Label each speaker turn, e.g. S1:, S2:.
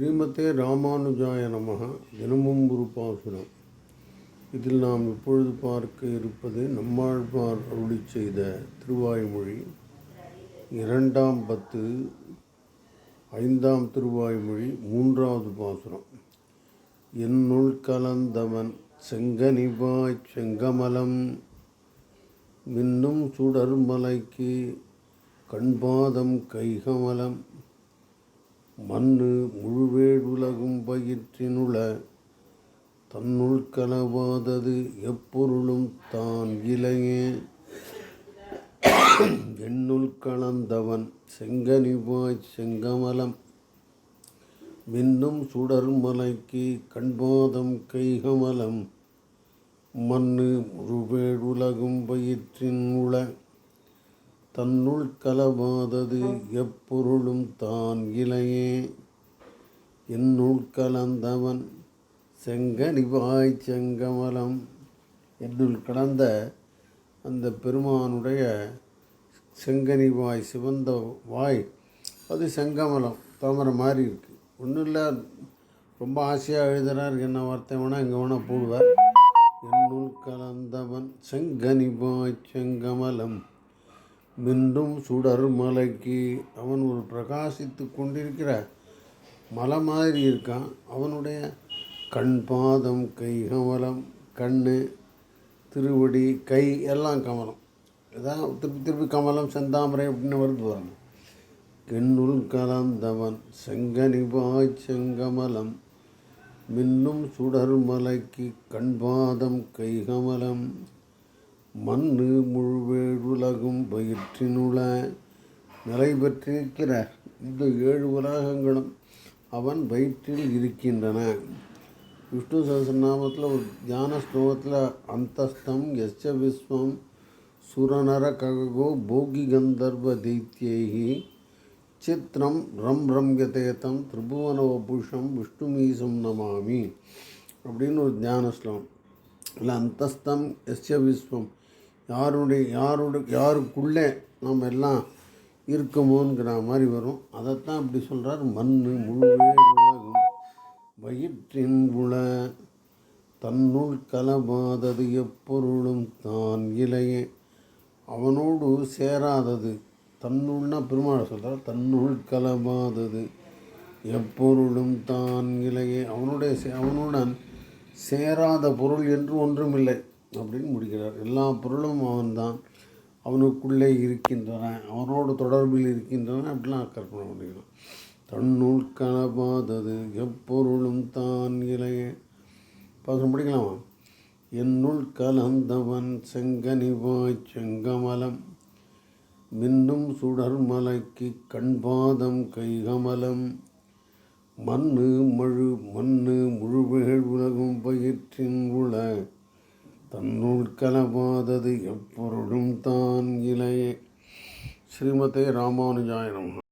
S1: ஸ்ரீமதே ராமானுஜாய நமக தினமும் ஒரு பாசுரம் இதில் நாம் இப்பொழுது பார்க்க இருப்பது நம்மாழ்வார் அருளி செய்த திருவாய்மொழி. இரண்டாம் பத்து ஐந்தாம் திருவாய்மொழி மூன்றாவது பாசுரம். என்னுள் கலந்தவன் செங்கனிவாய் செங்கமலம். மின்னும் சுடர்மலைக்கு கண்பாதம் கைகமலம். மண்ணு முழுவேடுலகும் பயிற்றினுள தன்னுள் கலவாதது எப்பொருளும் தான் இலையே. எண்ணுள் கலந்தவன் செங்கனிவாய் செங்கமலம் மின்னும் சுடர்மலைக்கு கண்பாதம் கைகமலம் மண்ணு முழுவேடுலகும் பயிற்றின் உள தன்னுள் கலவாதது எப்பொருளும் தான் இலையே என்னுள் கலந்தவன் செங்கனிவாய் செங்கமலம். என்னுள் கலந்த அந்த பெருமானுடைய செங்கனிவாய் சிவந்த வாய் அது செங்கமலம் தாமரை மாதிரி இருக்குது ஒன்றும் இல்லை ரொம்ப ஆசையாக எழுதுகிறார் என்ன வார்த்தை வேணால் இங்கே வேணால் போடுவார். என்னுள் கலந்தவன் செங்கனிவாய் செங்கமலம். மின்னும் சுடர் மலைக்கு. அவன் ஒரு பிரகாசித்து கொண்டிருக்கிற மலை மாதிரி இருக்கான். அவனுடைய கண் பாதம் கை கமலம் கண் திருவடி கை எல்லாம் கமலம் இதான் திருப்பி திருப்பி கமலம் செந்தாமரை அப்படின்னு வருது பாருங்க. கெண்ணுள் கலந்தவன் செங்கனிவாய் செங்கமலம். மின்னும் சுடர் மலைக்கு கண்பாதம் கைகமலம் மண்ணு முழுவேழுலகும் பயிற்றினுள நிலை பெற்றிருக்கிற இந்த ஏழு உலகங்களும் அவன் வயிற்றில் இருக்கின்றன. விஷ்ணு சகசிரநாமத்தில் ஒரு தியான ஸ்லோகத்தில் அந்தஸ்தம் எஸ்ய விஸ்வம் சுரநர ககோ போகி கந்தர்வ தைத்தியேகி சித்திரம் ரம் ரம் யதேதம் திரிபுவனவபுஷம் விஷ்ணுமீசம் நமாமி அப்படின்னு ஒரு தியான ஸ்லோகம். இல்லை அந்தஸ்தம் எஸ்ய விஸ்வம் யாருடைய யாரோட யாருக்குள்ளே நம்ம எல்லாம் இருக்கமோங்கிற மாதிரி வரும். அதைத்தான் இப்படி சொல்கிறார் மண் முழுவே உலகம் வயிற்றின் உள தன்னுள் கலமாதது எப்பொருளும் தான் இலையே. அவனோடு சேராதது தன்னுள்னா பெருமாள் சொல்கிறார் தன்னுள் கலமாதது எப்பொருளும் தான் இலையே. அவனுடைய சே- அவனுடன் சேராத பொருள் என்று ஒன்றுமில்லை. அப்படின்னு முடிக்கிறார். எல்லா பொருளும் அவன்தான். அவனுக்குள்ளே இருக்கின்றன. அவனோடு தொடர்பில் இருக்கின்றன. அப்படிலாம் கற்பனை பண்ணிக்கலாம். தன்னுள் கலபாதது எப்பொருளும் தான் இலையே பாசம் முடிக்கலாமா என்னுள் கலந்தவன் செங்கனிவாய் செங்கமலம். மின்னும் சுடர் மலைக்கு கண்பாதம் கைகமலம். மண்ணு மழு மண்ணு முழுவேள் உலகும் பயிற்றின் உள. தன்னுள் கலவாதது எப்பொருளும் தான் இலையே ஸ்ரீமதே ராமானுஜாய நமः